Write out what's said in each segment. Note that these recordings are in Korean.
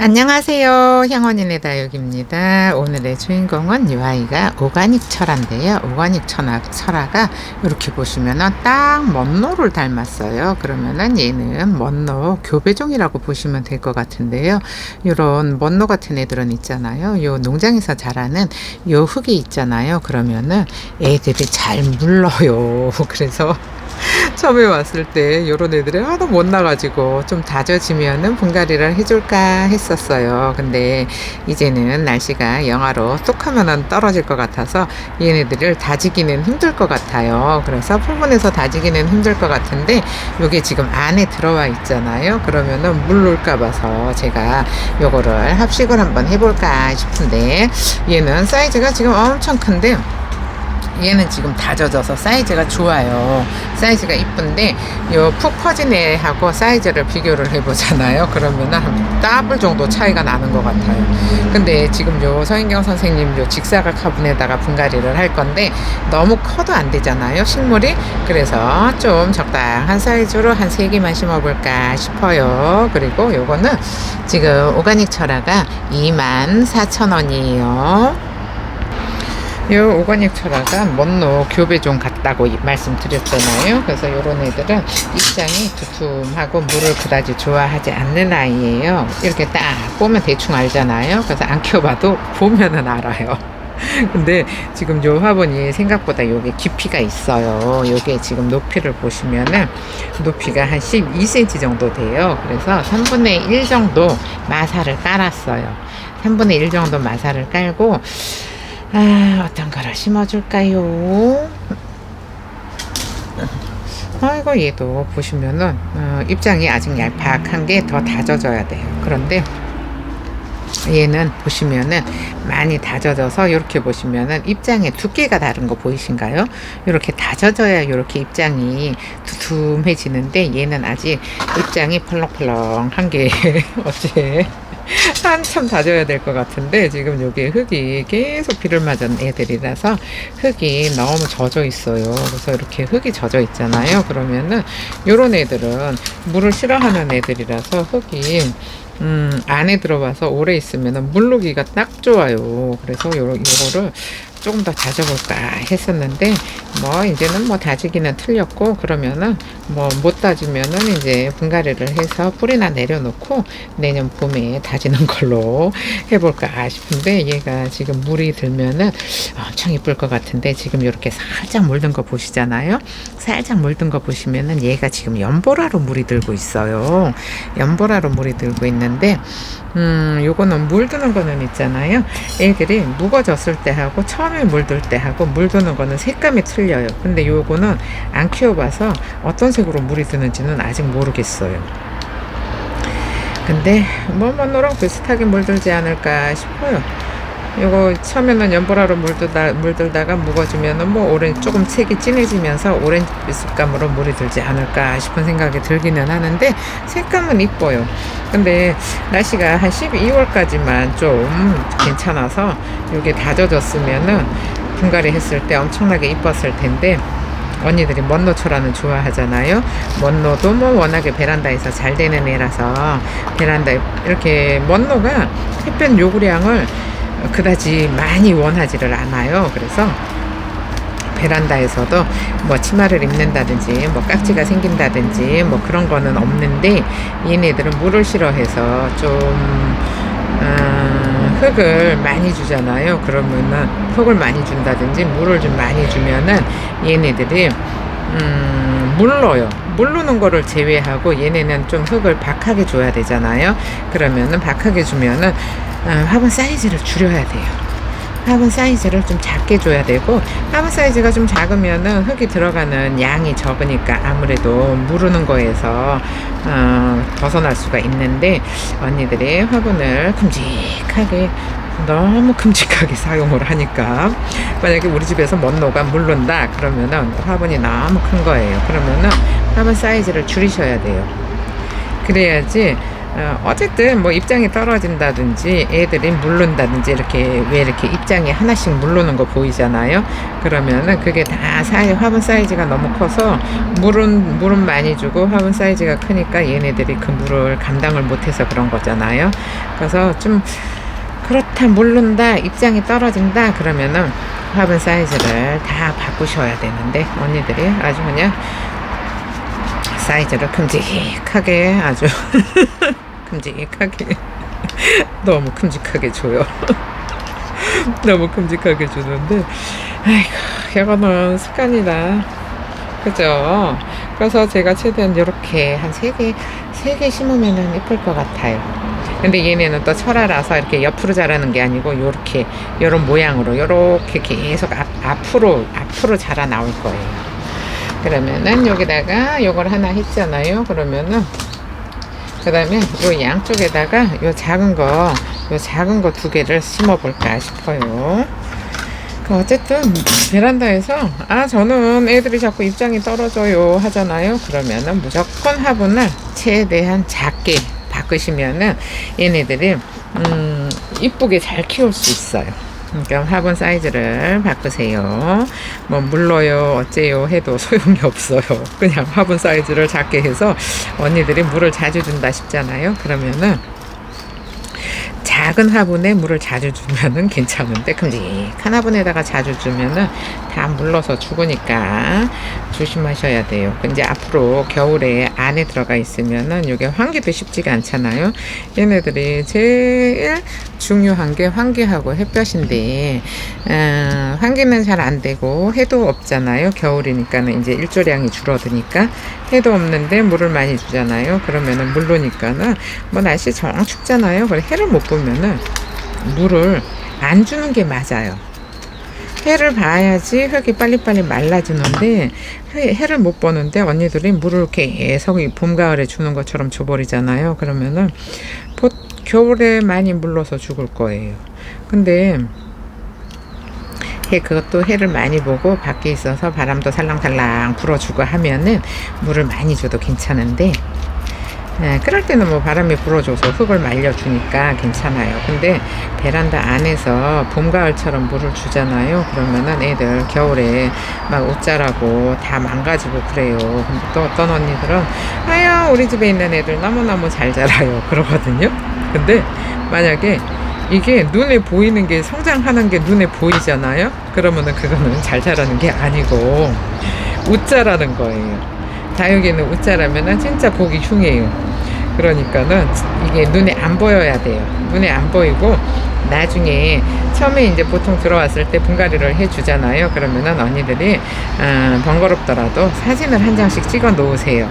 안녕하세요. 향원인의 다육입니다. 오늘의 주인공은 이 아이가 오가닉 철화인데요. 오가닉 철화, 철화가 이렇게 보시면은 딱 먼노를 닮았어요. 그러면은 얘는 먼노 교배종이라고 보시면 될 것 같은데요. 이런 먼노 같은 애들은 있잖아요. 요 농장에서 자라는 요 흙이 있잖아요. 그러면은 애들이 잘 물러요. 그래서 처음에 왔을 때 요런 애들이 하도 못 나가지고 좀 다져지면은 분갈이를 해줄까 했었어요. 근데 이제는 날씨가 영하로 뚝 하면은 떨어질 것 같아서 얘네들을 다지기는 힘들 것 같아요. 그래서 풀분에서 다지기는 힘들 것 같은데 요게 지금 안에 들어와 있잖아요. 그러면은 물 놀까 봐서 제가 요거를 합식을 한번 해볼까 싶은데 얘는 사이즈가 지금 엄청 큰데 얘는 지금 다져져서 사이즈가 좋아요. 사이즈가 이쁜데 요 푹 퍼진 애하고 사이즈를 비교를 해보잖아요. 그러면은 한 더블 정도 차이가 나는 것 같아요. 근데 지금 요 서인경 선생님 요 직사각 화분에다가 분갈이를 할 건데 너무 커도 안 되잖아요. 식물이. 그래서 좀 적당한 사이즈로 한 세 개만 심어볼까 싶어요. 그리고 요거는 지금 오가닉 철화가 24,000원이에요. 요 오가닉 철화가 먼노 교배 종 같다고 이- 말씀드렸잖아요. 그래서 요런 애들은 입장이 두툼하고 물을 그다지 좋아하지 않는 아이예요. 이렇게 딱 보면 대충 알잖아요. 그래서 안 키워봐도 보면은 알아요. 근데 지금 요 화분이 생각보다 요게 깊이가 있어요. 요게 지금 높이를 보시면은 높이가 한 12cm 정도 돼요. 그래서 3분의 1 정도 마사를 깔았어요. 3분의 1 정도 마사를 깔고 아, 어떤 거를 심어줄까요? 아이고, 얘도 보시면은, 어, 입장이 아직 얄팍한 게 더 다져져야 돼요. 그런데, 얘는 보시면은 많이 다져져서 이렇게 보시면은 입장의 두께가 다른 거 보이신가요? 이렇게 다져져야 이렇게 입장이 두툼해지는데 얘는 아직 입장이 펄럭펄럭한 게 어째 한참 다져야 될 것 같은데 지금 여기 흙이 계속 비를 맞은 애들이라서 흙이 너무 젖어 있어요. 그래서 이렇게 흙이 젖어 있잖아요. 그러면은 요런 애들은 물을 싫어하는 애들이라서 흙이 음, 안에 들어와서 오래 있으면 물르기가 딱 좋아요. 그래서 요, 요거를 조금 더 다져볼까 했었는데, 뭐, 이제는 뭐 다지기는 틀렸고, 그러면은 뭐 못 다지면은 이제 분갈이를 해서 뿌리나 내려놓고 내년 봄에 다지는 걸로 해볼까 싶은데, 얘가 지금 물이 들면은 엄청 이쁠 것 같은데, 지금 이렇게 살짝 물든 거 보시잖아요? 살짝 물든 거 보시면은 얘가 지금 연보라로 물이 들고 있어요. 연보라로 물이 들고 있는데, 음, 요거는 물드는 거는 있잖아요. 애들이 묵어졌을 때 하고 처음에 물들 때 하고 물 드는 거는 색감이 틀려요. 근데 요거는 안 키워봐서 어떤 색으로 물이 드는지는 아직 모르겠어요. 근데 뭐 뭐노랑 비슷하게 물들지 않을까 싶어요. 요거 처음에는 연보라로 물들다, 물들다가 묵어지면은 뭐 오렌 조금 색이 진해지면서 오렌지 빛감으로 물이 들지 않을까 싶은 생각이 들기는 하는데 색감은 이뻐요. 근데 날씨가 한 12월까지만 좀 괜찮아서 요게 다져졌으면은 분갈이 했을 때 엄청나게 이뻤을 텐데 언니들이 먼노초라는 좋아하잖아요. 먼노도 뭐 워낙에 베란다에서 잘 되는 애라서 베란다에 이렇게 먼노가 햇볕 요구량을 그다지 많이 원하지를 않아요. 그래서 베란다에서도 뭐 치마를 입는다든지 뭐 깍지가 생긴다든지 뭐 그런 거는 없는데 얘네들은 물을 싫어해서 좀 음, 흙을 많이 주잖아요. 그러면은 흙을 많이 준다든지 물을 좀 많이 주면은 얘네들이 음, 물러요. 물르는 거를 제외하고 얘네는 좀 흙을 박하게 줘야 되잖아요. 그러면은 박하게 주면은 어, 화분 사이즈를 줄여야 돼요. 화분 사이즈를 좀 작게 줘야 되고 화분 사이즈가 좀 작으면은 흙이 들어가는 양이 적으니까 아무래도 무르는 거에서 어, 벗어날 수가 있는데 언니들이 화분을 큼직하게 너무 큼직하게 사용을 하니까 만약에 우리 집에서 먼노가 물른다 그러면은 화분이 너무 큰 거예요 그러면은 화분 사이즈를 줄이셔야 돼요 그래야지 어, 어쨌든 뭐 입장이 떨어진다든지 애들이 물른다든지 이렇게 왜 이렇게 입장이 하나씩 물르는 거 보이잖아요. 그러면은 그게 다 사이 화분 사이즈가 너무 커서 물은 물은 많이 주고 화분 사이즈가 크니까 얘네들이 그 물을 감당을 못해서 그런 거잖아요. 그래서 좀 그렇다 물른다 입장이 떨어진다 그러면은 화분 사이즈를 다 바꾸셔야 되는데 언니들이 아주 그냥 사이즈를 큼직하게 아주 큼직하게 너무 큼직하게 줘요. 너무 큼직하게 주는데 아이고 이거는 습관이다. 그죠? 그래서 제가 최대한 이렇게 한 세 개, 세 개 심으면은 예쁠 것 같아요. 근데 얘네는 또 철화라서 이렇게 옆으로 자라는 게 아니고 요렇게 요런 모양으로 요렇게 계속 앞, 앞으로 앞으로 자라 나올 거예요. 그러면은 여기다가 요걸 하나 했잖아요. 그러면은 그 다음에 요 양쪽에다가 요 작은 거, 요 작은 거 두 개를 심어 볼까 싶어요. 그 어쨌든 베란다에서 아 저는 애들이 자꾸 입장이 떨어져요 하잖아요. 그러면은 무조건 화분을 최대한 작게 바꾸시면은 얘네들이 음 이쁘게 잘 키울 수 있어요. 그러니까 화분 사이즈를 바꾸세요. 뭐 물러요 어째요 해도 소용이 없어요. 그냥 화분 사이즈를 작게 해서 언니들이 물을 자주 준다 싶잖아요. 그러면은 작은 화분에 물을 자주 주면은 괜찮은데 큼직한 화분에다가 자주 주면은 다 물러서 죽으니까 조심하셔야 돼요. 근데 앞으로 겨울에 안에 들어가 있으면은 이게 환기도 쉽지가 않잖아요. 얘네들이 제일 중요한 게 환기하고 햇볕인데 어, 환기는 잘 안 되고 해도 없잖아요. 겨울이니까는 이제 일조량이 줄어드니까 해도 없는데 물을 많이 주잖아요. 그러면은 물로니까는 뭐 날씨 정 춥잖아요. 그래 해를 못 보면은 물을 안 주는 게 맞아요. 해를 봐야지 흙이 빨리빨리 말라지는데 해, 해를 못 보는데 언니들이 물을 계속 이 봄 가을에 주는 것처럼 줘버리잖아요. 그러면은 보, 겨울에 많이 물러서 죽을 거예요. 근데 해 그것도 해를 많이 보고 밖에 있어서 바람도 살랑살랑 불어주고 하면은 물을 많이 줘도 괜찮은데 네, 그럴 때는 뭐 바람이 불어줘서 흙을 말려주니까 괜찮아요. 근데 베란다 안에서 봄, 가을처럼 물을 주잖아요. 그러면은 애들 겨울에 막 옷자라고 다 망가지고 그래요. 근데 또 어떤 언니들은 아야 우리 집에 있는 애들 너무너무 잘 자라요. 그러거든요. 근데 만약에 이게 눈에 보이는 게 성장하는 게 눈에 보이잖아요. 그러면은 그거는 잘 자라는 게 아니고 웃자라는 거예요. 다육이는 웃자라면은 진짜 보기 흉해요. 그러니까는 이게 눈에 안 보여야 돼요. 눈에 안 보이고 나중에 처음에 이제 보통 들어왔을 때 분갈이를 해주잖아요. 그러면은 언니들이 어, 번거롭더라도 사진을 한 장씩 찍어 놓으세요.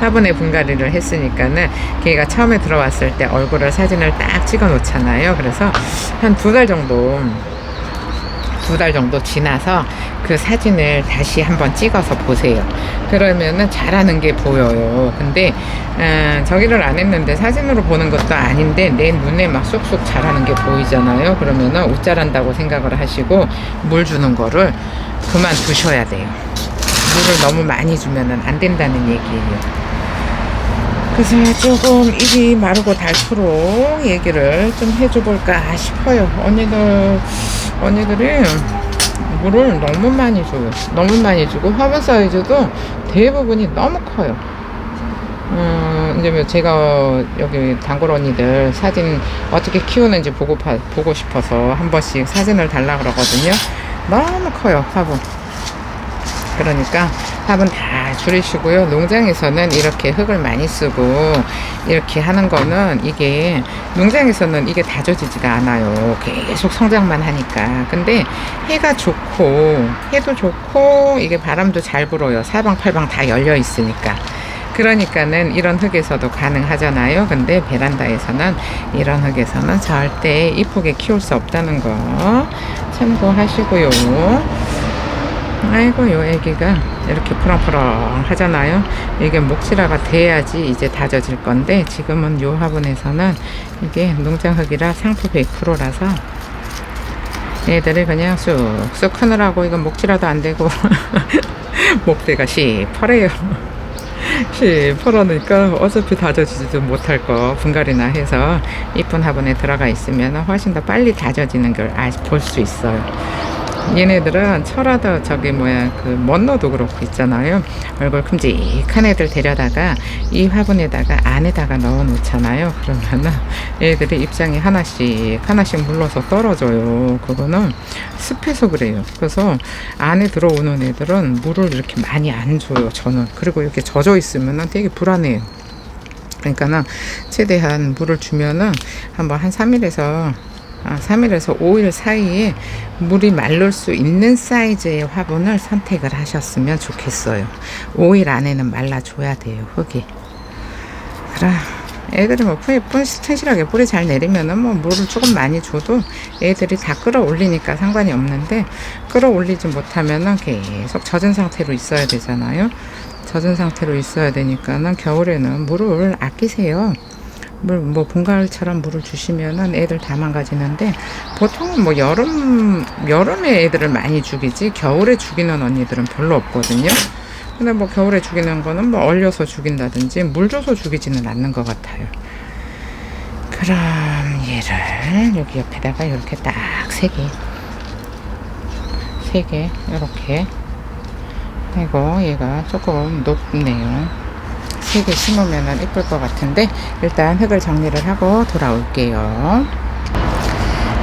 화분에 분갈이를 했으니까는 걔가 처음에 들어왔을 때 얼굴을 사진을 딱 찍어 놓잖아요. 그래서 한 두 달 정도 두 달 정도 지나서 그 사진을 다시 한번 찍어서 보세요. 그러면은 잘하는 게 보여요. 근데 아, 저기를 안 했는데 사진으로 보는 것도 아닌데 내 눈에 막 쏙쏙 잘하는 게 보이잖아요. 그러면은 옷 잘한다고 생각을 하시고 물 주는 거를 그만 두셔야 돼요. 물을 너무 많이 주면은 안 된다는 얘기예요. 그래서 조금 입이 마르고 닳도록 얘기를 좀 해줘 볼까 싶어요. 언니들, 언니들이 물을 너무 많이 줘요. 너무 많이 주고 화분 사이즈도 대부분이 너무 커요. 음, 이제 뭐 제가 여기 단골 언니들 사진 어떻게 키우는지 보고 파, 보고 싶어서 한 번씩 사진을 달라 그러거든요. 너무 커요, 화분. 그러니까 화분 다 줄이시고요. 농장에서는 이렇게 흙을 많이 쓰고 이렇게 하는 거는 이게 농장에서는 이게 다져지지가 않아요. 계속 성장만 하니까. 근데 해가 좋고 해도 좋고 이게 바람도 잘 불어요. 사방팔방 다 열려 있으니까. 그러니까는 이런 흙에서도 가능하잖아요. 근데 베란다에서는 이런 흙에서는 절대 이쁘게 키울 수 없다는 거 참고하시고요. 아이고 요 애기가 이렇게 푸렁푸렁 하잖아요 이게 목질화가 돼야지 이제 다져질 건데 지금은 요 화분에서는 이게 농장흙이라 상표 100%라서 애들이 그냥 쑥쑥 크느라고 이건 목질화도 안 되고 목대가 시퍼래요 시 풀어놓으니까 어차피 다져지지도 못할 거 분갈이나 해서 이쁜 화분에 들어가 있으면 훨씬 더 빨리 다져지는 걸 볼 수 있어요. 얘네들은 철화도 저기 뭐야 그 먼노도 그렇고 있잖아요. 얼굴 큼직한 애들 데려다가 이 화분에다가 안에다가 넣어 놓잖아요. 그러면은 얘들이 입장이 하나씩 하나씩 물러서 떨어져요. 그거는 습해서 그래요. 그래서 안에 들어오는 애들은 물을 이렇게 많이 안 줘요. 저는 그리고 이렇게 젖어 있으면은 되게 불안해요. 그러니까는 최대한 물을 주면은 한번 한 3일에서 아, 3일에서 5일 사이에 물이 마를 수 있는 사이즈의 화분을 선택을 하셨으면 좋겠어요. 5일 안에는 말라줘야 돼요, 흙이. 그래. 애들이 뭐 뿌리, 뿌리 튼실하게 뿌리 잘 내리면은 뭐 물을 조금 많이 줘도 애들이 다 끌어올리니까 상관이 없는데 끌어올리지 못하면은 계속 젖은 상태로 있어야 되잖아요. 젖은 상태로 있어야 되니까는 겨울에는 물을 아끼세요. 물, 뭐, 봄가을처럼 물을 주시면은 애들 다 망가지는데, 보통은 뭐, 여름, 여름에 애들을 많이 죽이지, 겨울에 죽이는 언니들은 별로 없거든요. 근데 뭐, 겨울에 죽이는 거는 뭐, 얼려서 죽인다든지, 물 줘서 죽이지는 않는 것 같아요. 그럼, 얘를 여기 옆에다가 이렇게 딱 세 개. 세 개, 이렇게. 그리고 얘가 조금 높네요. 세개 심으면 이쁠 것 같은데 일단 흙을 정리를 하고 돌아올게요.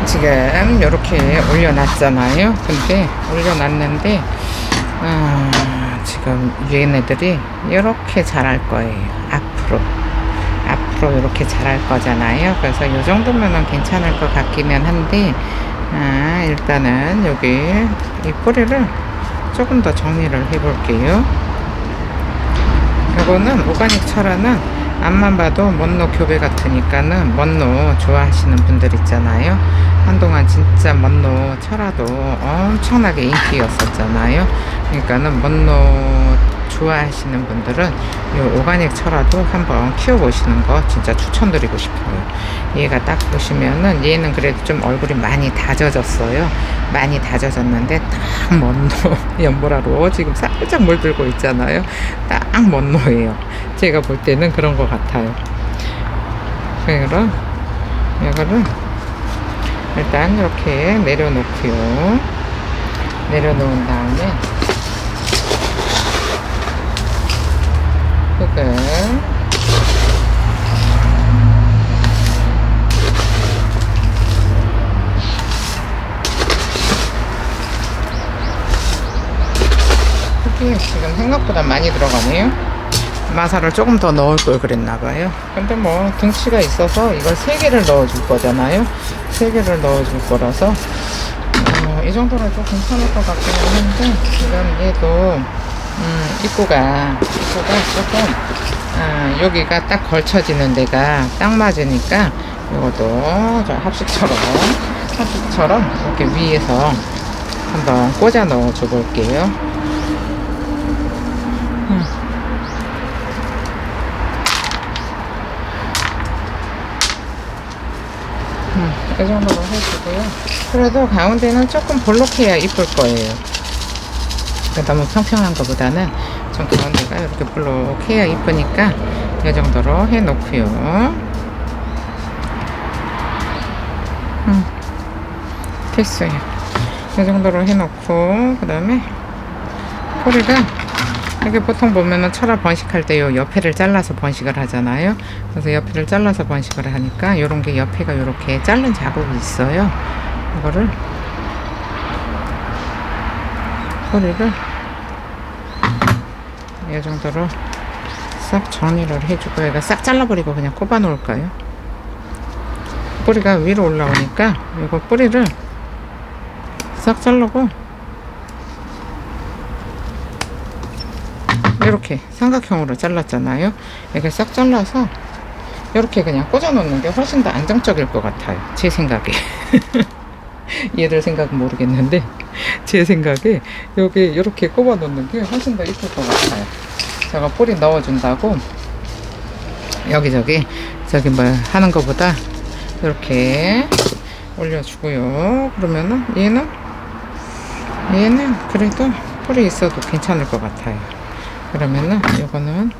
지금 이렇게 올려놨잖아요. 근데 올려놨는데 아, 지금 얘네들이 이렇게 자랄 거예요. 앞으로 앞으로 이렇게 자랄 거잖아요. 그래서 이 정도면은 괜찮을 것 같기는 한데 아, 일단은 여기 이 뿌리를 조금 더 정리를 해 볼게요. 이거는 오가닉 철화는 앞만 봐도 먼노 교배 같으니까는 먼노 좋아하시는 분들 있잖아요. 한동안 진짜 먼노 철화도 엄청나게 인기였었잖아요. 그러니까는 먼노 좋아하시는 분들은 이 오가닉 철화도 한번 키워보시는 거 진짜 추천드리고 싶어요. 얘가 딱 보시면은 얘는 그래도 좀 얼굴이 많이 다져졌어요. 많이 다져졌는데 딱 먼노 연보라로 지금 살짝 물들고 있잖아요. 딱 먼노예요. 제가 볼 때는 그런 것 같아요. 그래서 이거를 일단 이렇게 내려놓고요. 내려놓은 다음에 흙을 흙이 지금 생각보다 많이 들어가네요. 마사를 조금 더 넣을 걸 그랬나 봐요. 근데 뭐 등치가 있어서 이걸 세 개를 넣어줄 거잖아요. 세 개를 넣어줄 거라서 어, 이 정도는 좀 괜찮을 것 같기는 한데 지금 얘도 음, 입구가 입구가 조금 아, 여기가 딱 걸쳐지는 데가 딱 맞으니까 이것도 저 합식처럼 합식처럼 이렇게 위에서 한번 꽂아 넣어 줘 볼게요. 음, 이 정도로 해주고요. 그래도 가운데는 조금 볼록해야 이쁠 거예요. 너무 평평한 것보다는 좀 가운데가 이렇게 볼록해야 이쁘니까 이 정도로 해놓고요. 음, 됐어요. 이 정도로 해놓고 그 다음에 꼬리가 이게 보통 보면은 철화 번식할 때 요 옆에를 잘라서 번식을 하잖아요. 그래서 옆에를 잘라서 번식을 하니까 요런 게 옆에가 요렇게 자른 자국이 있어요. 이거를 꼬리를 이 정도로 싹 정리를 해주고 얘가 싹 잘라버리고 그냥 꼽아 놓을까요? 뿌리가 위로 올라오니까 이거 뿌리를 싹 자르고 이렇게 삼각형으로 잘랐잖아요. 이렇게 싹 잘라서 이렇게 그냥 꽂아 놓는 게 훨씬 더 안정적일 것 같아요. 제 생각에. 얘들 생각은 모르겠는데 제 생각에 여기 이렇게 꼽아 놓는 게 훨씬 더 이쁠 것 같아요. 제가 뿌리 넣어준다고 여기저기 저기 뭐 하는 것보다 이렇게 올려주고요. 그러면은 얘는 얘는 그래도 뿌리 있어도 괜찮을 것 같아요. 그러면은 이거는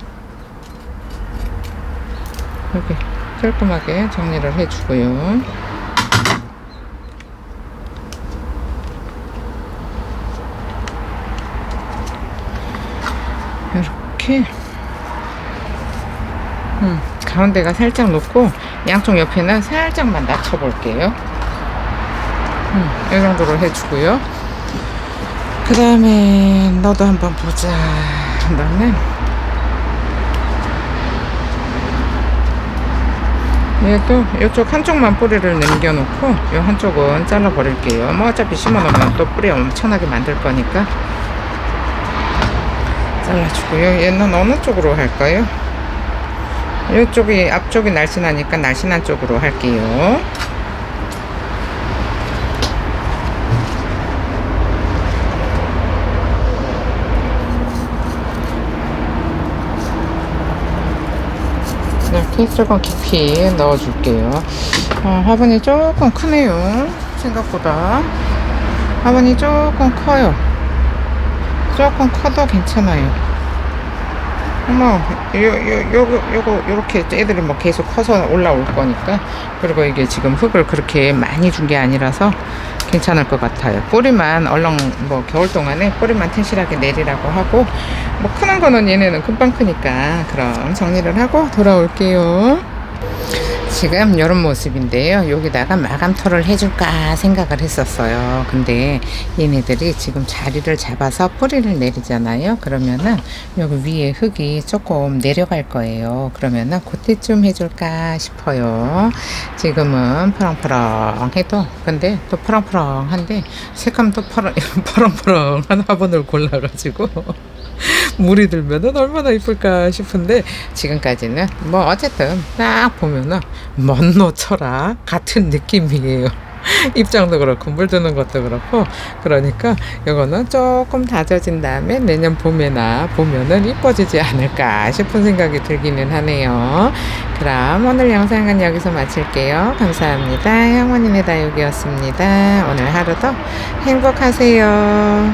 여기 깔끔하게 정리를 해주고요. 이렇게 음, 가운데가 살짝 놓고 양쪽 옆에는 살짝만 낮춰 볼게요. 음, 이 정도로 해주고요. 그 다음에 너도 한번 보자. 너는 얘도 이쪽 한쪽만 뿌리를 남겨놓고 이 한쪽은 잘라 버릴게요. 뭐 어차피 심어놓으면 또 뿌리 엄청나게 만들 거니까 잘라주고요. 얘는 어느 쪽으로 할까요? 이쪽이 앞쪽이 날씬하니까 날씬한 쪽으로 할게요. 이렇게 조금 깊이 넣어줄게요. 어, 화분이 조금 크네요. 생각보다. 화분이 조금 커요. 조금 커도 괜찮아요. 뭐, 요, 요, 요, 요거, 요렇게 애들이 뭐 계속 커서 올라올 거니까. 그리고 이게 지금 흙을 그렇게 많이 준 게 아니라서 괜찮을 것 같아요. 뿌리만 얼렁, 뭐, 겨울 동안에 뿌리만 튼실하게 내리라고 하고, 뭐, 크는 거는 얘네는 금방 크니까. 그럼 정리를 하고 돌아올게요. 지금 이런 모습인데요. 여기다가 마감토를 해줄까 생각을 했었어요. 근데 얘네들이 지금 자리를 잡아서 뿌리를 내리잖아요. 그러면은 여기 위에 흙이 조금 내려갈 거예요. 그러면은 그때쯤 해줄까 싶어요. 지금은 퍼렁퍼렁해도 근데 또 퍼렁퍼렁한데 색감도 퍼렁, 퍼렁퍼렁한 화분을 골라가지고 물이 들면은 얼마나 이쁠까 싶은데 지금까지는 뭐 어쨌든 딱 보면은 먼 노처라 같은 느낌이에요. 입장도 그렇고 물 드는 것도 그렇고 그러니까 이거는 조금 다져진 다음에 내년 봄에나 보면은 이뻐지지 않을까 싶은 생각이 들기는 하네요. 그럼 오늘 영상은 여기서 마칠게요. 감사합니다. 향원인의 다육이었습니다. 오늘 하루도 행복하세요.